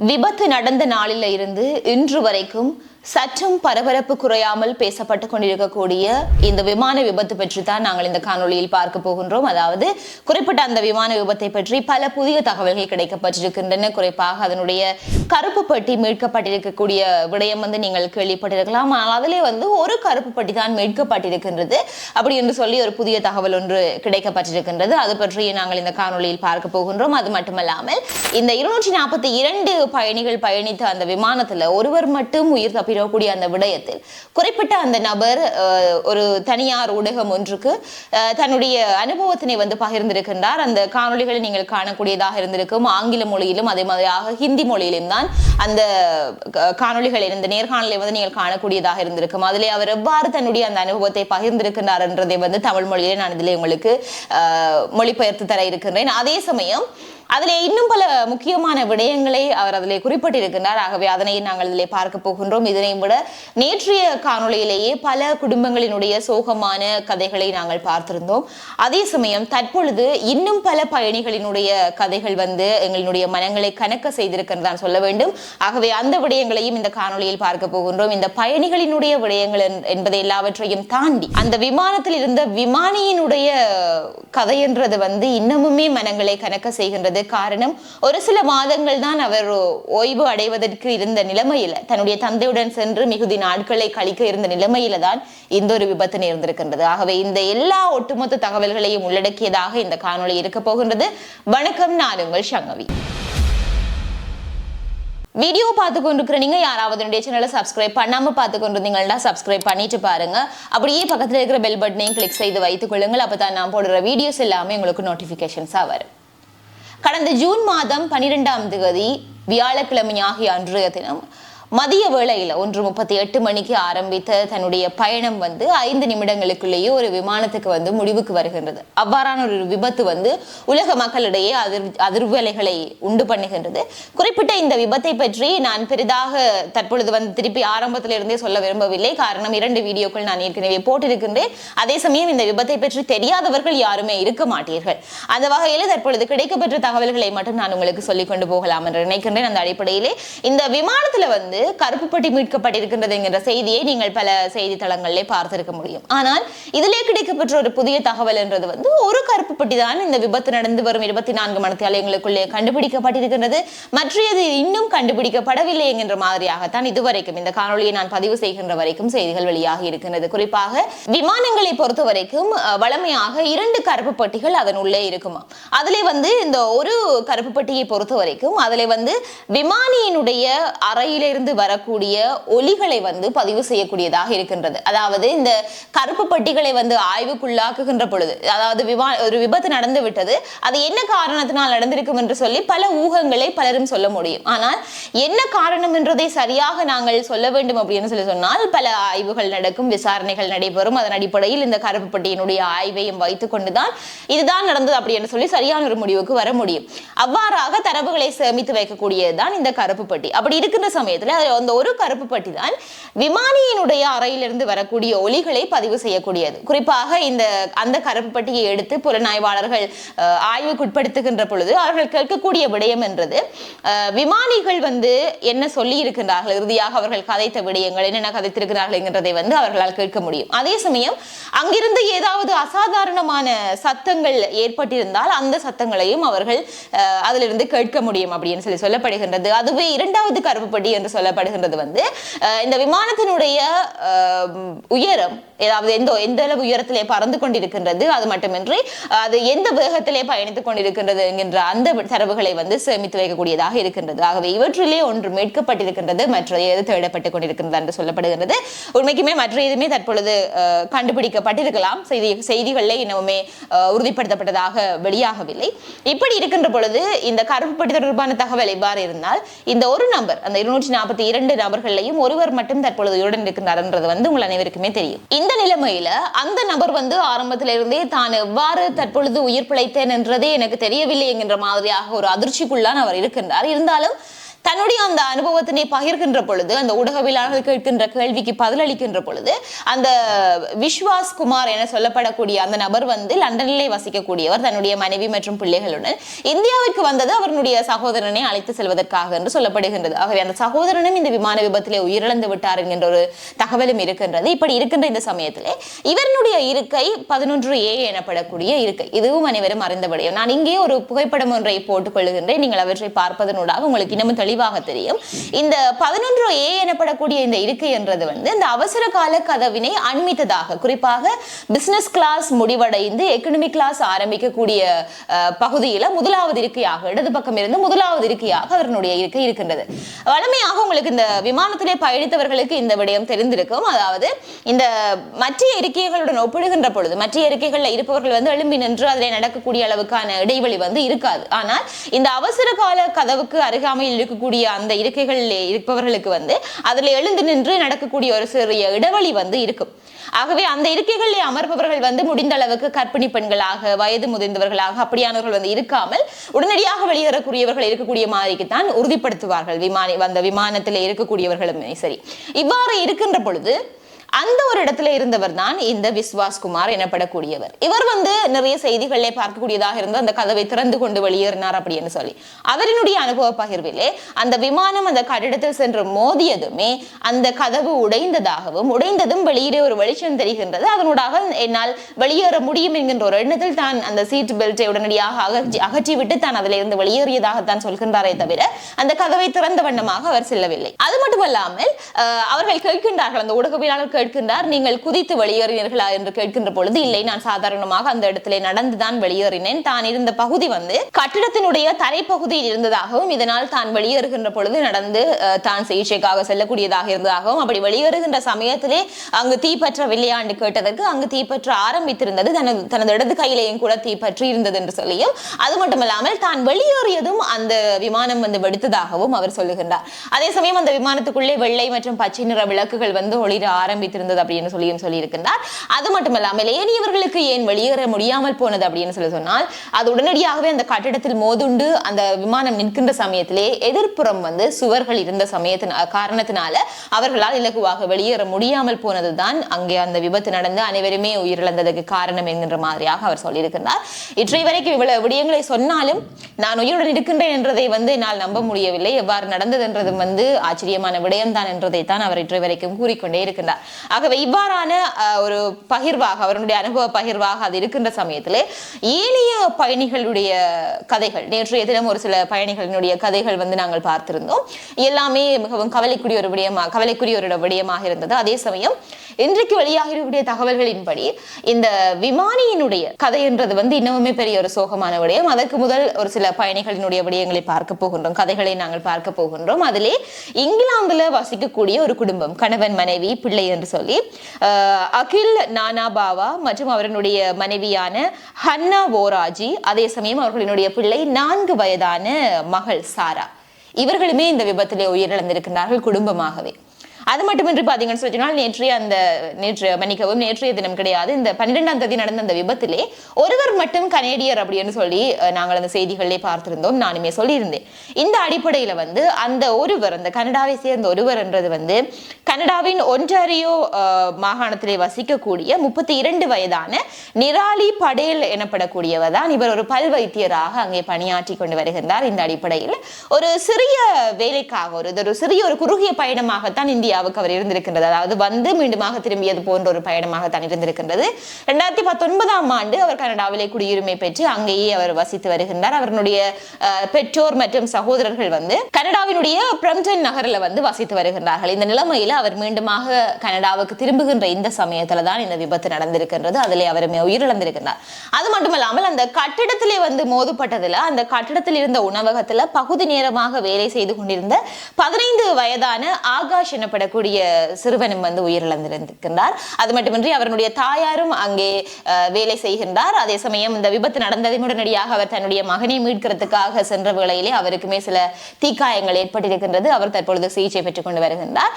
விபத்து நடந்த நாளில் இருந்து இன்று வரைக்கும் சற்றும் பரபரப்பு குறையாமல் பேசப்பட்டு கொண்டிருக்கக்கூடிய இந்த விமான விபத்து பற்றி தான் நாங்கள் இந்த காணொலியில் பார்க்க போகின்றோம். அதாவது குறிப்பிட்ட அந்த விமான விபத்தை பற்றி பல புதிய தகவல்கள் கிடைக்கப்பட்டிருக்கின்றன. குறிப்பாக அதனுடைய கருப்பு பெட்டி மீட்கப்பட்டிருக்கக்கூடிய விடயம் வந்து நீங்கள் கேள்விப்பட்டிருக்கலாம். ஆனால் அதிலே வந்து ஒரு கருப்பு பெட்டி தான் மீட்கப்பட்டிருக்கின்றது. அப்படி என்று சொல்லி ஒரு புதிய தகவல் ஒன்று கிடைக்கப்பட்டிருக்கின்றது. அது பற்றி நாங்கள் இந்த காணொலியில் பார்க்க போகின்றோம். அது மட்டுமல்லாமல் இந்த இருநூற்றி நாற்பத்தி இரண்டு பயணிகள் பயணித்த அந்த விமானத்தில் ஒருவர் மட்டும் உயிர் தப்பி தப்பிடக்கூடிய அந்த விடயத்தில். குறிப்பிட்ட அந்த நபர் ஒரு தனியார் ஊடகம் ஒன்றுக்கு தன்னுடைய அனுபவத்தினை வந்து பகிர்ந்திருக்கின்றார். அந்த காணொளிகளை நீங்கள் காணக்கூடியதாக இருந்திருக்கும் ஆங்கில மொழியிலும் அதே மாதிரியாக ஹிந்தி மொழியிலும் தான் அந்த க- காணொளிகள் இந்த நேர்காணலை வந்து நீங்கள் காணக்கூடியதாக இருந்திருக்கும். அதிலே அவர் எவ்வாறு தன்னுடைய அந்த அனுபவத்தை பகிர்ந்திருக்கின்றார் என்றதை வந்து தமிழ் மொழியிலே நான் இதிலே உங்களுக்கு மொழிபெயர்த்து தர இருக்கின்றேன். அதே சமயம் அதிலே இன்னும் பல முக்கியமான விடயங்களை அவர் அதிலே குறிப்பிட்டிருக்கின்றார். ஆகவே அதனை நாங்கள் இதிலே பார்க்க போகின்றோம். இதனை விட நேற்றைய காணொளியிலேயே பல குடும்பங்களினுடைய சோகமான கதைகளை நாங்கள் பார்த்திருந்தோம். அதே சமயம் தற்பொழுது இன்னும் பல பயணிகளினுடைய கதைகள் வந்து எங்களுடைய மனங்களை கணக்க செய்திருக்கின்றதான் சொல்ல வேண்டும். ஆகவே அந்த விடயங்களையும் இந்த காணொளியில் பார்க்க போகின்றோம். இந்த பயணிகளினுடைய விடயங்கள் என்- என்பதை எல்லாவற்றையும் தாண்டி அந்த விமானத்தில் இருந்த விமானியினுடைய கதைன்றது வந்து இன்னமுமே மனங்களை கணக்க செய்கின்றது. காரணம் ஒரு சில மாதங்கள் தான் அவர் ஓய்வு அடைவதற்கு இருந்த நிலைமையில தன்னுடைய தந்தையுடன் சென்று மிகுதி நாட்களை கழிக்க இருந்த நிலைமையில தான் இந்த ஒரு விபத்து நேர்ந்திருக்கின்றது. ஆகவே இந்த எல்லா ஒட்டுமொத்த தகவல்களையும் உள்ளடக்கியதாக இந்த காணொளி இருக்க போகின்றது. வணக்கம் நான் உங்கள் சங்கவி. வீடியோ பார்த்து கொண்டிருக்கிற நீங்கள் யாராவது என்னுடைய சேனலை சப்ஸ்கிரைப் பண்ணாம பார்த்து கொண்டிருந்தீங்கன்னா சப்ஸ்கிரைப் பண்ணிட்டு பாருங்க. அப்படியே பக்கத்துல இருக்கிற பெல் பட்டனையும் கிளிக் செய்து வைத்துக் கொள்ளுங்கள். அப்பதான் நான் போடுற வீடியோஸ் எல்லாமே உங்களுக்கு நோட்டிஃபிகேஷன்ஸாக வரும். கடந்த ஜூன் மாதம் பன்னிரெண்டாம் தேதி வியாழக்கிழமை ஆகிய அன்றைய தினம் மதிய வேளையில் ஒன்று முப்பத்தி எட்டு மணிக்கு ஆரம்பித்த தன்னுடைய பயணம் வந்து ஐந்து நிமிடங்களுக்குள்ளேயே ஒரு விமானத்துக்கு வந்து முடிவுக்கு வருகின்றது. அவ்வாறான ஒரு விபத்து வந்து உலக மக்களிடையே அதிர் அதிர்வலைகளை உண்டு பண்ணுகின்றது. குறிப்பிட்ட இந்த விபத்தை பற்றி நான் பெரிதாக தற்பொழுது வந்து திருப்பி ஆரம்பத்திலிருந்தே சொல்ல விரும்பவில்லை. காரணம் இரண்டு வீடியோக்கள் நான் ஏற்கனவே போட்டிருக்கின்றேன். அதே சமயம் இந்த விபத்தை பற்றி தெரியாதவர்கள் யாருமே இருக்க மாட்டீர்கள். அந்த வகையில் தற்பொழுது கிடைக்கப்பெற்ற தகவல்களை மட்டும் நான் உங்களுக்கு சொல்லிக் கொண்டு போகலாம் என்று நினைக்கின்றேன். அந்த அடிப்படையிலே இந்த விமானத்தில் வந்து கருப்பு பட்டி மீட்கப்பட்டிருக்கின்றது என்கிற செய்தியை நீங்கள் பல செய்தித்தளங்களிலே பார்த்திருக்க முடியும். ஆனால் இதிலே கிடைக்கப்பெற்ற ஒரு புதிய தகவல் என்றது வந்து ஒரு கருப்பு பட்டி தான் இந்த விபத்து நடந்து வரும் இருபத்தி நான்கு மணித்தியாலயங்களுக்குள்ளே கண்டுபிடிக்கப்பட்டிருக்கின்றது. மற்றது இன்னும் கண்டுபிடிக்கப்படவில்லை என்கின்ற மாதிரியாகத்தான் இதுவரைக்கும் இந்த காணொலியை நான் பதிவு செய்கின்ற வரைக்கும் செய்திகள் வெளியாகி இருக்கின்றது. குறிப்பாக விமானங்களை பொறுத்த வரைக்கும் வளமையாக இரண்டு கருப்பு பட்டிகள் அதன் உள்ளே இருக்குமா அதிலே வந்து இந்த ஒரு கருப்பு பட்டியை பொறுத்த வரைக்கும் அதிலே வந்து விமானியினுடைய அறையிலிருந்து வரக்கூடிய ஒலிகளை வந்து பதிவு செய்யக்கூடியதாக இருக்கின்றது. அதாவது இந்த கருப்பு பட்டிகளை வந்து ஆய்வுக்குள்ளாக்குகின்ற பொழுது அதாவது விமா ஒரு விபத்து நடந்து விட்டது அது என்ன காரணத்தினால் நடந்திருக்கும் என்று சொல்லி பல ஊகங்களை பலரும் சொல்ல முடியும். ஆனால் என்ன காரணம் என்றதை சரியாக நாங்கள் சொல்ல வேண்டும் அப்படின்னு சொல்லி சொன்னால் பல ஆய்வுகள் நடக்கும் விசாரணைகள் நடைபெறும். அதன் அடிப்படையில் இந்த கருப்பு பட்டியினுடைய ஆய்வையும் வைத்துக் கொண்டுதான் இதுதான் நடந்தது அப்படி என்று சொல்லி சரியான ஒரு முடிவுக்கு வர முடியும். அவ்வாறாக தரவுகளை சேமித்து வைக்கக்கூடியதுதான் இந்த கருப்பு பட்டி. அப்படி இருக்கின்ற சமயத்துல அதில் அந்த ஒரு கருப்பு பட்டி தான் விமானியினுடைய அறையிலிருந்து வரக்கூடிய ஒலிகளை பதிவு செய்யக்கூடியது. குறிப்பாக இந்த அந்த கருப்பு பட்டியை எடுத்து புலனாய்வாளர்கள் ஆய்வுக்குட்படுத்துகின்ற பொழுது அவர்கள் கேட்கக்கூடிய விடயம் என்றது விமானிகள் வந்து என்ன சொல்லி இருக்கின்றார்கள் இறுதியாக அவர்கள் கதைத்த விடயங்கள் என்னென்ன கதைத்திருக்கிறார்கள் என்கிறதை வந்து அவர்களால் கேட்க முடியும். அதே சமயம் அங்கிருந்து ஏதாவது அசாதாரணமான சத்தங்கள் ஏற்பட்டிருந்தால் அந்த சத்தங்களையும் அவர்கள் அதிலிருந்து கேட்க முடியும் அப்படின்னு சொல்லி சொல்லப்படுகின்றது. அதுவே இரண்டாவது கருப்பு பட்டி என்று சொல்ல சொல்லப்படுகின்றது வந்து இந்த விமானத்தினுடைய உயரம் ஏதாவது எந்த எந்த அளவு உயரத்திலே பறந்து கொண்டிருக்கின்றது அது மட்டுமின்றி அது எந்த வேகத்திலே பயணித்துக் கொண்டிருக்கின்றது என்கின்ற அந்த தரவுகளை வந்து சேமித்து வைக்கக்கூடியதாக இருக்கின்றது. ஆகவே இவற்றிலே ஒன்று மீட்கப்பட்டிருக்கின்றது மற்ற எது தேடப்பட்டுக் கொண்டிருக்கின்றது என்று சொல்லப்படுகின்றது. உண்மைக்குமே மற்ற எதுவுமே தற்பொழுது கண்டுபிடிக்கப்பட்டிருக்கலாம். செய்தி செய்திகளிலே இன்னமுமே உறுதிப்படுத்தப்பட்டதாக வெளியாகவில்லை. இப்படி இருக்கின்ற பொழுது இந்த கருப்பு கருப்புப்பட்டி தொடர்பான தகவல் எவ்வாறு இருந்தால் இந்த ஒரு நம்பர் அந்த இருநூற்றி நாற்பத்தி இரண்டு நபர்களையும் ஒருவர் மட்டும் தற்பொழுது உடன் இருக்கின்றார்ன்றது வந்து உங்கள் அனைவருக்குமே தெரியும். இந்த நிலைமையில அந்த நபர் வந்து ஆரம்பத்திலிருந்தே தான் எவ்வாறு தற்பொழுது உயிர் பிழைத்தேன் என்றதே எனக்கு தெரியவில்லை என்கின்ற மாதிரியாக ஒரு அதிர்ச்சிக்குள்ளான் அவர் இருக்கின்றார். இருந்தாலும் தன்னுடைய அந்த அனுபவத்தினை பகிர்கின்ற பொழுது அந்த ஊடகவியலாளர்கள் கேட்கின்ற கேள்விக்கு பதிலளிக்கின்ற பொழுது அந்த விஸ்வாஸ் குமார் என சொல்லப்படக்கூடிய அந்த நபர் வந்து லண்டனிலே வசிக்கக்கூடியவர் தன்னுடைய மனைவி மற்றும் பிள்ளைகளுடன் இந்தியாவிற்கு வந்தது அவருடைய சகோதரனை அழைத்து செல்வதற்காக என்று சொல்லப்படுகின்றது. ஆகவே அந்த சகோதரனும் இந்த விமான விபத்திலே உயிரிழந்து விட்டார் என்கின்ற ஒரு தகவலும் இருக்கின்றது. இப்படி இருக்கின்ற இந்த சமயத்திலே இவருடைய இருக்கை பதினொன்று ஏ எனப்படக்கூடிய இருக்கை. இதுவும் அனைவரும் அறிந்த விடயம் நான் இங்கே ஒரு புகைப்படம் ஒன்றை போட்டுக் கொள்கின்றேன் நீங்கள் அவற்றை பார்ப்பதனூடாக உங்களுக்கு இன்னமும் தெளிவாக தெரியும். இந்த பதினொன்று ஏ எனப்படக்கூடிய இந்த இருக்கை என்றது வந்து இந்த அவசர கால கதவினை அண்மித்ததாக குறிப்பாக பிசினஸ் கிளாஸ் முடிவடைந்து எக்கனமிக் கிளாஸ் ஆரம்பிக்கக்கூடிய பகுதியில் முதலாவது இருக்கையாக இடது பக்கம் இருந்து முதலாவது இருக்கையாக அவர்களுடைய இருக்கை இருக்கின்றது. வளமையாக உங்களுக்கு இந்த விமானத்திலே பயணித்தவர்களுக்கு இந்த விடயம் தெரிந்திருக்கும். அதாவது இந்த மற்ற இருக்கைகளுடன் ஒப்பிடுகின்ற பொழுது மற்ற இருக்கைகளில் இருப்பவர்கள் வந்து எழும்பி நின்று அதில் நடக்கக்கூடிய அளவுக்கான இடைவெளி வந்து இருக்காது. ஆனால் இந்த அவசர கால கதவுக்கு அருகாமையில் இருக்கும் இருக்கக்கூடிய அந்த இருக்கைகளில் இருப்பவர்களுக்கு வந்து அதில் எழுந்து நின்று நடக்கக்கூடிய ஒரு சிறிய இடைவெளி வந்து இருக்கும். ஆகவே அந்த இருக்கைகளில் அமர்பவர்கள் வந்து முடிந்த அளவுக்கு கர்ப்பிணி பெண்களாக வயது முதிர்ந்தவர்களாக அப்படியானவர்கள் வந்து இருக்காமல் உடனடியாக வெளியேறக்கூடியவர்கள் இருக்கக்கூடிய மாதிரிக்கு தான் உறுதிப்படுத்துவார்கள். விமான அந்த விமானத்தில் இருக்கக்கூடியவர்களுமே சரி. இவ்வாறு இருக்கின்ற பொழுது அந்த ஒரு இடத்துல இருந்தவர் தான் இந்த விஸ்வாஸ் குமார் எனப்படக்கூடியவர். இவர் வந்து நிறைய செய்திகளிலே பார்க்கக்கூடியதாக இருந்து அந்த கதவை திறந்து கொண்டு வெளியேறினார் அப்படின்னு சொல்லி. அவரினுடைய அனுபவ பகிர்விலே அந்த விமானம் அந்த கட்டிடத்தில் சென்று மோதியதுமே அந்த கதவு உடைந்ததாகவும் உடைந்ததும் வெளியிலே ஒரு வெளிச்சம் தெரிகின்றது. அதனூடாக என்னால் வெளியேற முடியும் என்கின்ற ஒரு எண்ணத்தில் தான் அந்த சீட் பெல்ட்டை உடனடியாக அகற்றி அகற்றிவிட்டு தான் அதில் இருந்து வெளியேறியதாகத்தான் சொல்கின்றாரே தவிர அந்த கதவை திறந்த வண்ணமாக அவர் செல்லவில்லை. அது மட்டுமல்லாமல் அவர்கள் கேட்கின்றார்கள் அந்த ஊடகவியலாளர் கேட்கின்றார். நீங்கள் குதித்து வெளியேறினீர்களா என்று கேட்கின்ற பொழுது இல்லை நான் சாதாரணமாக அந்த இடத்திலே நடந்துதான் வெளியேறினேன். தான் இருந்த பகுதி வந்து கட்டிடத்தினுடைய தரைப்பகுதியில் இருந்ததாகவும் இதனால் தான் வெளியேறுகின்ற பொழுது நடந்து தான் சிகிச்சைக்காக செல்லக்கூடியதாக இருந்ததாகவும் அப்படி வெளியேறுகின்ற சமயத்திலே அங்கு தீப்பற்றவில்லையா என்று கேட்டதற்கு அங்கு தீப்பற்ற ஆரம்பித்திருந்தது. தனது தனது இடது கையிலேயும் கூட தீப்பற்றி இருந்தது என்று சொல்லியும் அது மட்டுமல்லாமல் தான் வெளியேறியதும் அந்த விமானம் வந்து வெடித்ததாகவும் அவர் சொல்லுகின்றார். அதே சமயம் அந்த விமானத்துக்குள்ளே வெள்ளை மற்றும் பச்சை நிற விளக்குகள் வந்து ஒளிர ஆரம்பித்திருந்தது அப்படின்னு சொல்லியும் சொல்லியிருக்கின்றார். அது மட்டுமல்லாமல் ஏனியவர்களுக்கு ஏன் வெளியேற முடியாமல் போனது அப்படின்னு சொல்லி சொன்னால் அது உடனடியாகவே அந்த கட்டிடத்தில் மோதுண்டு அந்த விமானம் நிற்கின்ற சமயத்திலே எதிர்ப்புறம் வந்து சுவர்கள் இருந்த சமயத்தின் காரணத்தினால அவர்களால் இலகுவாக வெளியேற முடியாமல் போனதுதான் அங்கே அந்த விபத்து நடந்து அனைவருமே உயிரிழந்ததுக்கு காரணம் என்கின்ற மாதிரியாக அவர் சொல்லியிருக்கிறார் இற்றை வரைக்கும் இவ்வளவு விடயங்களை சொன்னாலும் நான் உயிருடன் இருக்கின்றேன் என்றதை வந்து என்னால் நம்ப முடியவில்லை. எவ்வாறு நடந்தது என்றதும் வந்து ஆச்சரியமான விடயம்தான் என்றதை தான் அவர் இற்றை வரைக்கும் கூறிக்கொண்டே இருக்கின்றார். ஆகவே இவ்வாறான ஒரு பகிர்வாக அவருடைய அனுபவ பகிர்வாக அது இருக்கின்ற சமயத்திலே ஏனைய பயணிகளுடைய கதைகள் நேற்றைய தினம் ஒரு சில பயணிகளினுடைய கதைகள் வந்து நாங்கள் பார்த்திருந்தோம். எல்லாமே மிகவும் கவலைக்குரிய ஒரு விடயமாக கவலைக்குரிய ஒரு விடயமாக இருந்தது. அதே சமயம் இன்றைக்கு வெளியாக இருக்கக்கூடிய தகவல்களின்படி இந்த விமானியினுடைய கதை என்றது வந்து இன்னமுமே பெரிய ஒரு சோகமான விடயம். அதற்கு முதல் ஒரு சில பயணிகளினுடைய விடயங்களை பார்க்க போகின்றோம். கதைகளை நாங்கள் பார்க்க போகின்றோம். அதிலே இங்கிலாந்துல வசிக்கக்கூடிய ஒரு குடும்பம் கணவன் மனைவி பிள்ளை என்று சொல்லி அகில் நானா பாவா மற்றும் அவர்களுடைய மனைவியான ஹன்னா ஓராஜி அதே சமயம் அவர்களினுடைய பிள்ளை நான்கு வயதான மகள் சாரா. இவர்களுமே இந்த விபத்திலே உயிரிழந்திருக்கிறார்கள் குடும்பமாகவே. அது மட்டுமின்றி பாத்தீங்கன்னு சொன்னால் நேற்றைய அந்த நேற்று மன்னிக்கவும் நேற்றைய தினம் கிடையாது. இந்த பன்னிரெண்டாம் தேதி நடந்த அந்த விபத்திலே ஒருவர் மட்டும் கனேடியர் அப்படின்னு சொல்லி நாங்கள் அந்த செய்திகளிலே பார்த்திருந்தோம். நானுமே சொல்லியிருந்தேன். இந்த அடிப்படையில வந்து அந்த ஒருவர் அந்த கனடாவை சேர்ந்த ஒருவர் என்றது வந்து கனடாவின் ஒன்றாரியோ மாகாணத்திலே வசிக்கக்கூடிய முப்பத்தி இரண்டு வயதான நிராலி படேல் எனப்படக்கூடியவர் தான் இவர் ஒரு பல் வைத்தியராக அங்கே பணியாற்றி கொண்டு வருகின்றார். இந்த அடிப்படையில் ஒரு சிறிய வேலைக்காக ஒரு ஒரு சிறிய ஒரு குறுகிய பயணமாகத்தான் இந்தியா இந்தியாவுக்கு அவர் இருந்திருக்கின்றது. அதாவது வந்து மீண்டுமாக திரும்பியது போன்ற ஒரு பயணமாக தான் இருந்திருக்கின்றது. ரெண்டாயிரத்தி பத்தொன்பதாம் ஆண்டு அவர் கனடாவிலே குடியுரிமை பெற்று அங்கேயே அவர் வசித்து வருகின்றார். அவருடைய பெற்றோர் மற்றும் சகோதரர்கள் வந்து கனடாவினுடைய பிரம்டன் நகரில் வந்து வசித்து வருகின்றார்கள். இந்த நிலைமையில் அவர் மீண்டுமாக கனடாவுக்கு திரும்புகின்ற இந்த சமயத்துல தான் இந்த விபத்து நடந்திருக்கின்றது. அதிலே அவருமே உயிரிழந்திருக்கின்றார். அது மட்டுமல்லாமல் அந்த கட்டிடத்திலே வந்து மோதுப்பட்டதில் அந்த கட்டிடத்தில் இருந்த உணவகத்தில் பகுதி நேரமாக வேலை செய்து கொண்டிருந்த பதினைந்து வயதான ஆகாஷ் எனப்பட எனப்படக்கூடிய சிறுவனும் வந்து உயிரிழந்திருக்கின்றார். அது மட்டுமின்றி அவருடைய தாயாரும் அங்கே வேலை செய்கின்றார். அதே சமயம் இந்த விபத்து நடந்ததை உடனடியாக அவர் தன்னுடைய மகனை மீட்கிறதுக்காக சென்ற வேளையிலே அவருக்குமே சில தீக்காயங்கள் ஏற்பட்டிருக்கின்றது. அவர் தற்பொழுது சிகிச்சை பெற்றுக் கொண்டு வருகின்றார்.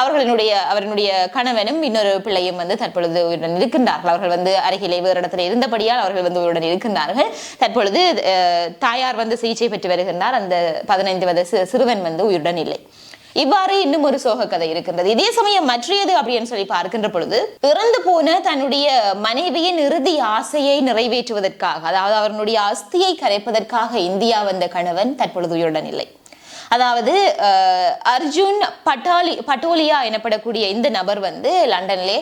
அவர்களினுடைய அவர்களுடைய கணவனும் இன்னொரு பிள்ளையும் வந்து தற்பொழுது உயிருடன் இருக்கின்றார்கள். அவர்கள் வந்து அருகிலே வேறு இடத்துல இருந்தபடியால் அவர்கள் வந்து உயிருடன் இருக்கின்றார்கள். தற்பொழுது தாயார் வந்து சிகிச்சை பெற்று வருகின்றார். அந்த பதினைந்து வயது சிறுவன் வந்து உயிருடன் இல்லை. இவ்வாறு இன்னும் ஒரு சோக கதை இருக்கின்றது. இதே சமயம் மற்றையது அப்படின்னு சொல்லி பார்க்கின்ற பொழுது இறந்து போன தன்னுடைய மனைவியின் இறுதி ஆசையை நிறைவேற்றுவதற்காக அதாவது அவர்களுடைய அஸ்தியை கரைப்பதற்காக இந்தியா வந்த கணவன் தற்பொழுது உயிருடன் இல்லை. அதாவது அர்ஜுன் பட்டாலி பட்டோலியா எனப்படக்கூடிய இந்த நபர் வந்து லண்டனிலே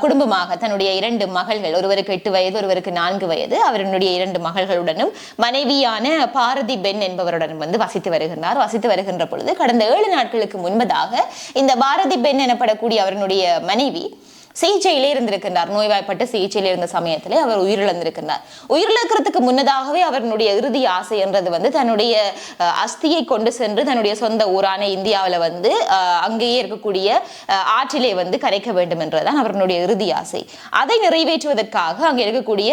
குடும்பமாக தன்னுடைய இரண்டு மகள்கள் ஒருவருக்கு எட்டு வயது ஒருவருக்கு நான்கு வயது அவருடைய இரண்டு மகள்களுடனும் மனைவியான பாரதி பென் என்பவருடனும் வந்து வசித்து வருகின்றார். வசித்து வருகின்ற பொழுது கடந்த ஏழு நாட்களுக்கு முன்பதாக இந்த பாரதி பென் எனப்படக்கூடிய அவருடைய மனைவி சிகிச்சையிலே இருந்திருக்கின்றார். நோய்வாய்ப்பட்டு சிகிச்சையில் இருந்த சமயத்திலே அவர் உயிரிழந்திருக்கின்றார். உயிரிழக்கிறதுக்கு முன்னதாகவே அவருடைய இறுதி ஆசை என்றது வந்து தன்னுடைய அஸ்தியை கொண்டு சென்று தன்னுடைய சொந்த ஊரான இந்தியாவில் வந்து அங்கேயே இருக்கக்கூடிய ஆற்றிலே வந்து கரைக்க வேண்டும் என்றுதான் அவருடைய இறுதி ஆசை. அதை நிறைவேற்றுவதற்காக அங்கே இருக்கக்கூடிய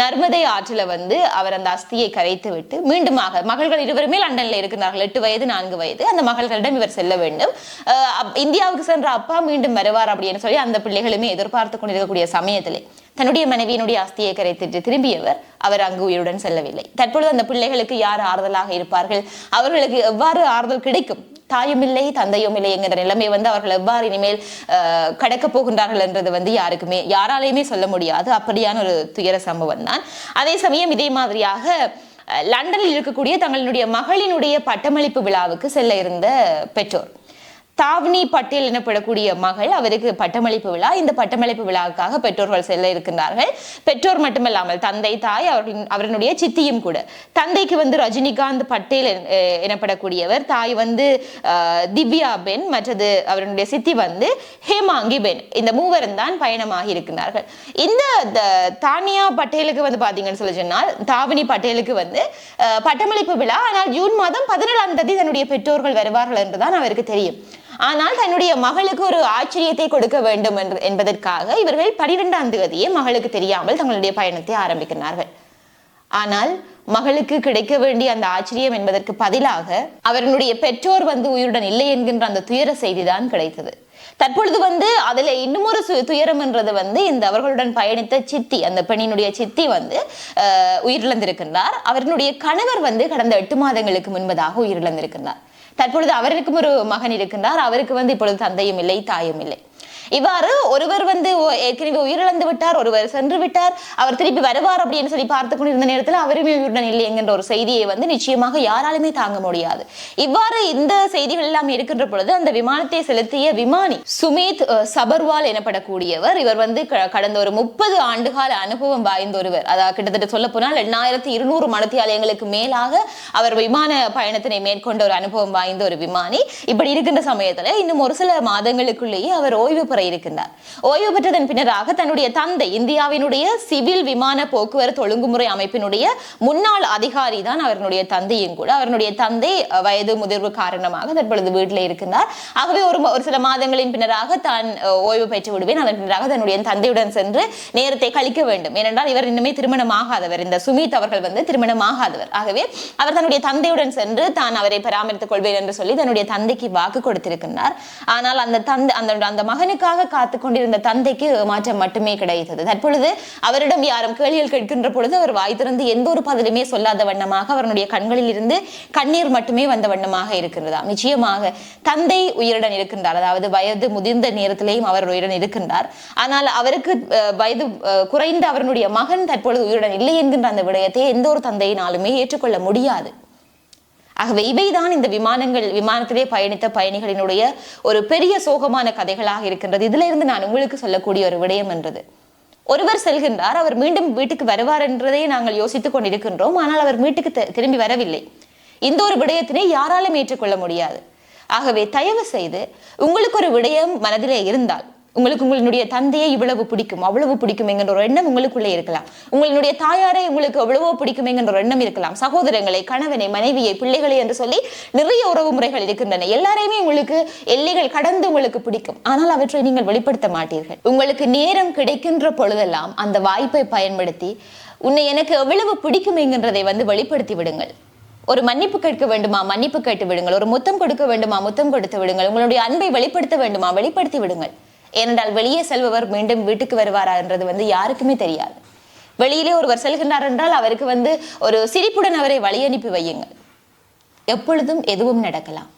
நர்மதை ஆற்றில வந்து அவர் அந்த அஸ்தியை கரைத்து விட்டு மீண்டுமாக மகள்கள் இருவருமே லண்டனில் இருக்கிறார்கள் எட்டு வயது நான்கு வயது. அந்த மகள்களிடம் இவர் செல்ல வேண்டும். இந்தியாவுக்கு சென்ற அப்பா மீண்டும் வருவார் அப்படின்னு சொல்லி அந்த பிள்ளைகள் பிள்ளைகளுமே எதிர்பார்த்து கொண்டிருக்கக்கூடிய சமயத்திலே தன்னுடைய மனைவியினுடைய அஸ்தியை கரைத்திட்டு திரும்பியவர் அவர் அங்கு உயிருடன் செல்லவில்லை. தற்பொழுது அந்த பிள்ளைகளுக்கு யார் ஆறுதலாக இருப்பார்கள்? அவர்களுக்கு எவ்வாறு ஆறுதல் கிடைக்கும்? தாயும் இல்லை தந்தையும் இல்லை என்கிற நிலைமை வந்து அவர்கள் எவ்வாறு இனிமேல் கடக்க போகின்றார்கள் என்றது வந்து யாருக்குமே யாராலையுமே சொல்ல முடியாது. அப்படியான ஒரு துயர சம்பவம் தான். அதே சமயம் இதே மாதிரியாக லண்டனில் இருக்கக்கூடிய தங்களுடைய மகளினுடைய பட்டமளிப்பு விழாவுக்கு செல்ல இருந்த பெற்றோர். தாவ்னி பட்டேல் எனப்படக்கூடிய மகள் அவருக்கு பட்டமளிப்பு விழா. இந்த பட்டமளிப்பு விழாவுக்காக பெற்றோர்கள் செல்ல இருக்கின்றார்கள். பெற்றோர் மட்டுமல்லாமல் தந்தை தாய் அவர்களின் அவர்களுடைய சித்தியும் கூட. தந்தைக்கு வந்து ரஜினிகாந்த் பட்டேல் அஹ் எனப்படக்கூடியவர். தாய் வந்து அஹ், திவ்யா பென் மற்றது அவருடைய சித்தி வந்து ஹேமாங்கி பென். இந்த மூவரும் தான் பயணமாகி இருக்கின்றார்கள். இந்த தானியா பட்டேலுக்கு வந்து பார்த்தீங்கன்னு சொல்லி சொன்னால் தாவணி பட்டேலுக்கு வந்து பட்டமளிப்பு விழா. ஆனால் ஜூன் மாதம் பதினேழாம் தேதி தன்னுடைய பெற்றோர்கள் வருவார்கள் என்றுதான் அவருக்கு தெரியும். ஆனால் தன்னுடைய மகளுக்கு ஒரு ஆச்சரியத்தை கொடுக்க வேண்டும் என்று என்பதற்காக இவர்கள் பனிரெண்டாம் தேதியே மகளுக்கு தெரியாமல் தங்களுடைய பயணத்தை ஆரம்பிக்கிறார்கள் ஆனால் மகளுக்கு கிடைக்க வேண்டிய அந்த ஆச்சரியம் என்பதற்கு பதிலாக அவர்களுடைய பெற்றோர் வந்து உயிருடன் இல்லை என்கின்ற அந்த துயர செய்திதான் கிடைத்தது. தற்பொழுது வந்து அதுல இன்னுமொரு துயரம் என்றது வந்து இந்த அவர்களுடன் பயணித்த சித்தி அந்த பெண்ணினுடைய சித்தி வந்து உயிரிழந்திருக்கின்றார். அவர்களுடைய கணவர் வந்து கடந்த எட்டு மாதங்களுக்கு முன்பதாக உயிரிழந்திருக்கின்றார். தற்பொழுது அவருக்கும் ஒரு மகன் இருக்கின்றார். அவருக்கு வந்து இப்பொழுது தந்தையும் இல்லை தாயும் இல்லை. இவ்வாறு ஒருவர் வந்து ஏற்கனவே உயிரிழந்து விட்டார் ஒருவர் சென்று விட்டார் அவர் திருப்பி வருவார் அப்படின்னு சொல்லி பார்த்து கொண்டிருந்த நேரத்தில் அவருமே உயிருடன் இல்லை என்கின்ற ஒரு செய்தியை வந்து நிச்சயமாக யாராலுமே தாங்க முடியாது. இவ்வாறு இந்த செய்திகள் எல்லாம் இருக்கின்ற பொழுது அந்த விமானத்தை செலுத்திய விமானி சுமித் சபர்வால் எனப்படக்கூடியவர் இவர் வந்து க- கடந்த ஒரு முப்பது ஆண்டுகால அனுபவம் வாய்ந்த ஒருவர். அதாவது கிட்டத்தட்ட சொல்ல போனால் எண்ணாயிரத்தி இருநூறு மனத்தியாலயங்களுக்கு மேலாக அவர் விமான பயணத்தினை மேற்கொண்ட ஒரு அனுபவம் வாய்ந்த ஒரு விமானி. இப்படி இருக்கின்ற சமயத்துல இன்னும் ஒரு சில மாதங்களுக்குள்ளேயே அவர் ஓய்வு பெற இருக்கின்றார். ஓய்வு பெற்றதன் பின்னராக தன்னுடைய தந்தை இந்தியாவினுடைய சிவில் விமான போக்குவரத்து ஒழுங்குமுறை அமைப்பினுடைய முன்னாள் அதிகாரி தான் அவர்களுடைய தந்தையும் கூட. அவருடைய தந்தை வயது முதிர்வு காரணமாக தற்பொழுது வீட்டில் இருக்கின்றார். ஆகவே ஒரு ஒரு சில மாதங்களின் பின்னராக தான் ஓய்வு பெற்று விடுவேன். அதன் பின்னராக தன்னுடைய தந்தையுடன் சென்று நேரத்தை கழிக்க வேண்டும். ஏனென்றால் இவர் இன்னுமே திருமணமாகாதவர். இந்த சுமித் அவர்கள் வந்து திருமணமாகாதவர். ஆகவே அவர் தன்னுடைய தந்தையுடன் சென்று தான் அவரை பராமரித்துக் கொள்வேன் என்று சொல்லி தன்னுடைய தந்தைக்கு வாக்கு கொடுத்திருக்கின்றார். ஆனால் அந்த தந்தை அந்த அந்த மகனுக்கு மகனுக்காக காத்து கொண்டிருந்த தந்தைக்கு ஏமாற்றம் மட்டுமே கிடைத்தது. தற்பொழுது அவரிடம் யாரும் கேள்விகள் கேட்கின்ற பொழுது அவர் வாய் திறந்து எந்த ஒரு பதிலுமே சொல்லாத வண்ணமாக அவருடைய கண்களில் இருந்து கண்ணீர் மட்டுமே வந்த வண்ணமாக இருக்கின்றதா நிச்சயமாக தந்தை உயிருடன் இருக்கின்றார். அதாவது வயது முதிர்ந்த நேரத்திலேயும் அவர் உயிருடன் இருக்கின்றார். ஆனால் அவருக்கு வயது குறைந்த அவருடைய மகன் தற்பொழுது உயிருடன் இல்லை என்கின்ற அந்த விடயத்தை எந்த ஒரு தந்தையினாலுமே ஏற்றுக்கொள்ள முடியாது. ஆகவே இவைதான் இந்த விமானங்கள் விமானத்திலே பயணித்த பயணிகளினுடைய ஒரு பெரிய சோகமான கதைகளாக இருக்கின்றது. இதுல இருந்து நான் உங்களுக்கு சொல்லக்கூடிய ஒரு விடயம் என்றது. ஒருவர் செல்கின்றார் அவர் மீண்டும் வீட்டுக்கு வருவார் என்றதை நாங்கள் யோசித்துக் கொண்டிருக்கின்றோம் ஆனால் அவர் வீட்டுக்கு திரும்பி வரவில்லை. இந்த ஒரு விடயத்தினை யாராலும் ஏற்றுக்கொள்ள முடியாது. ஆகவே தயவு செய்து உங்களுக்கு ஒரு விடயம் மனதிலே இருந்தால் உங்களுக்கு உங்களுடைய தந்தையை இவ்வளவு பிடிக்கும் அவ்வளவு பிடிக்கும் என்கின்ற ஒரு எண்ணம் உங்களுக்குள்ளே இருக்கலாம். உங்களுடைய தாயாரை உங்களுக்கு எவ்வளவோ பிடிக்கும் என்கின்ற ஒரு எண்ணம் இருக்கலாம். சகோதரங்களை கணவனை மனைவியை பிள்ளைகளை என்று சொல்லி நிறைய உறவு முறைகள் இருக்கின்றன. எல்லாரையுமே உங்களுக்கு எல்லைகள் கடந்து உங்களுக்கு பிடிக்கும். ஆனால் அவற்றை நீங்கள் வெளிப்படுத்த மாட்டீர்கள். உங்களுக்கு நேரம் கிடைக்கின்ற பொழுதெல்லாம் அந்த வாய்ப்பை பயன்படுத்தி உன்னை எனக்கு எவ்வளவு பிடிக்கும் என்கின்றதை வந்து வெளிப்படுத்தி விடுங்கள். ஒரு மன்னிப்பு கேட்க வேண்டுமா? மன்னிப்பு கேட்டு விடுங்கள். ஒரு முத்தம் கொடுக்க வேண்டுமா? முத்தம் கொடுத்து விடுங்கள். உங்களுடைய அன்பை வெளிப்படுத்த வேண்டுமா? வெளிப்படுத்தி விடுங்கள். ஏனென்றால் வெளியே செல்பவர் மீண்டும் வீட்டுக்கு வருவாரா என்றது வந்து யாருக்குமே தெரியாது. வெளியிலே ஒருவர் செல்கின்றார் என்றால் அவருக்கு வந்து ஒரு சிரிப்புடன் அவரை வழி அனுப்பி வையுங்கள். எப்பொழுதும் எதுவும் நடக்கலாம்.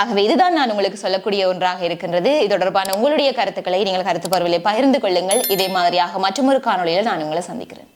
ஆகவே இதுதான் நான் உங்களுக்கு சொல்லக்கூடிய ஒன்றாக இருக்கின்றது. இது தொடர்பான உங்களுடைய கருத்துக்களை நீங்கள் கருத்து பருவிலே பகிர்ந்து கொள்ளுங்கள். இதே மாதிரியாக மற்றொரு காணொலியில் நான் உங்களை சந்திக்கிறேன்.